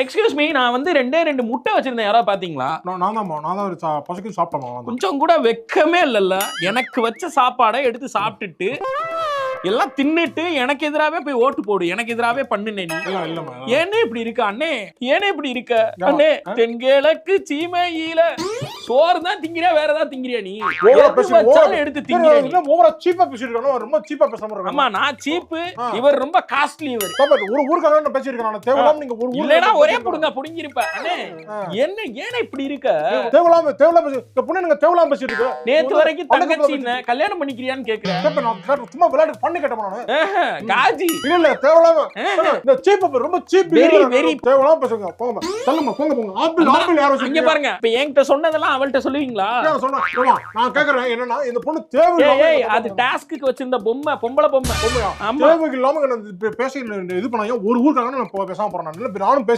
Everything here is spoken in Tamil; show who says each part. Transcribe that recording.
Speaker 1: எக்ஸ்கியூஸ் மீ நான் வந்து ரெண்டே ரெண்டு முட்டை வச்சிருந்தேன். யாராவது பாத்தீங்களா?
Speaker 2: நான் தான் நான் தான் ஒரு பசிக்கும் சாப்பிட்டேன்
Speaker 1: கொஞ்சம் கூட வெக்கமே இல்லல்ல. எனக்கு வச்ச சாப்பாடை எடுத்து சாப்பிட்டுட்டு எல்லாம் தின்னுட்டு எனக்கு எதிராவே போய் ஓட்டு போடு எனக்கு எதிராவே பண்ணுனே நீ. ஏனே இப்படி இருக்க அண்ணே? ஏனே இப்படி இருக்க? அண்ணே? தென்கிழக்கு சீமையில சோறு தான் திங்கிறியா வேற ஏதாவது திங்கிறியா நீ?
Speaker 2: பேசி
Speaker 1: எடுத்து திங்கிறியா
Speaker 2: ஓவரா சீப்பா பேசிட்டு இருக்கானோ ரொம்ப சீப்பா பேசாம இருக்கான்?
Speaker 1: ஆமா நான் சீப்பு. இவர் ரொம்ப காஸ்ட்லி இவர்.
Speaker 2: ஒரு ஊருக்காக நான் பேசியிருக்கேன் நான். தேவையில்லாம நீங்க ஒரு
Speaker 1: இல்லனா ஒரே புடுங்க புடுங்கிருப்ப.
Speaker 2: ஆ.
Speaker 1: என்ன ஏனே இப்படி இருக்க?
Speaker 2: தேவையில்லாம தேவையில்லாம பேசி இந்த பொண்ணு நீங்க தேவையில்லாம பேசிட்டு இருக்கு.
Speaker 1: நேத்து வரைக்கும் தங்கச்சி கல்யாணம் பண்ணிக்கிறியான்னு கேக்குறேன்.
Speaker 2: நான் சும்மா விளையாட்டு பண்ணி கேட்டேன் நானு.
Speaker 1: காஜி.
Speaker 2: இல்ல இல்ல தேவையில்லாம இந்த சீப் ரொம்ப சீப்
Speaker 1: Very, very-
Speaker 2: தேவையில்லாம பேசுங்க. போங்க தள்ளுமா போங்க போங்க. ஆப்பிள் ஆப்பிள்
Speaker 1: அங்க
Speaker 2: வச்சிருக்கீங்க?
Speaker 1: பாருங்க இப்ப என்கிட்ட சொன்னதெல்லாம் அவள்கிட்ட சொல்லுவீங்களா?
Speaker 2: நான் கேக்குறேன் என்னன்னா இந்த பொண்ணு
Speaker 1: ஏய் அது டாஸ்க்கு வச்சிருந்த பொம்மை பொம்பளை பொம்மை.
Speaker 2: தேவையில்லாம நான் பேச இது பண்ணாங்க ஒரு ஊருக்காக நான் பேசாம போறேன். நானும் பேச